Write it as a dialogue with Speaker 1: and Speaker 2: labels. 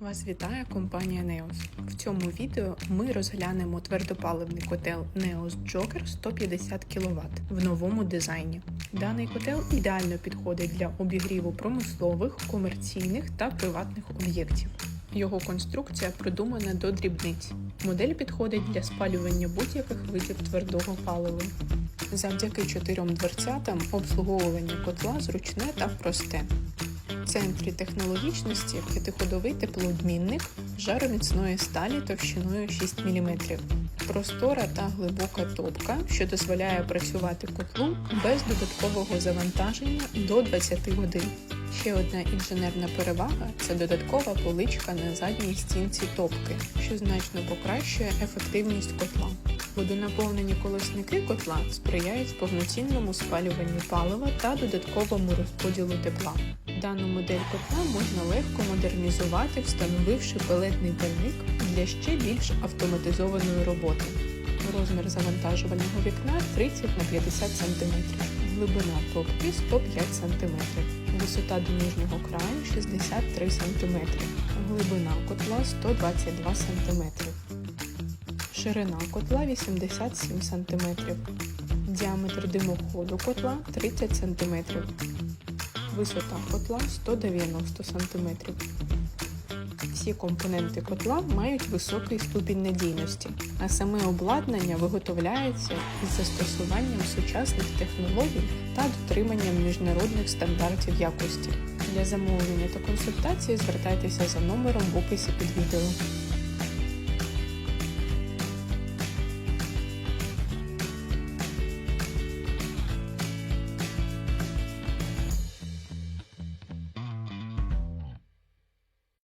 Speaker 1: Вас вітає компанія Neos. В цьому відео ми розглянемо твердопаливний котел Neos Joker 150 кВт в новому дизайні. Даний котел ідеально підходить для обігріву промислових, комерційних та приватних об'єктів. Його конструкція продумана до дрібниць. Модель підходить для спалювання будь-яких видів твердого палива. Завдяки чотирьом дверцятам обслуговування котла зручне та просте. В центрі технологічності п'ятиходовий теплообмінник жароміцної сталі товщиною 6 мм. Простора та глибока топка, що дозволяє працювати котлу без додаткового завантаження до 20 годин. Ще одна інженерна перевага це додаткова поличка на задній стінці топки, що значно покращує ефективність котла. Водонаповнені колосники котла сприяють повноцінному спалюванню палива та додатковому розподілу тепла. Дану модель котла можна легко модернізувати, встановивши пелетний пальник для ще більш автоматизованої роботи. Розмір завантажувального вікна 30 на 50 см, глибина топки 105 см, висота до нижнього краю 63 см, глибина котла 122 см, ширина котла 87 см, діаметр димоходу котла 30 см, висота котла 190 см. Всі компоненти котла мають високий ступінь надійності, а саме обладнання виготовляється із застосуванням сучасних технологій та дотриманням міжнародних стандартів якості. Для замовлення та консультації звертайтеся за номером в описі під відео.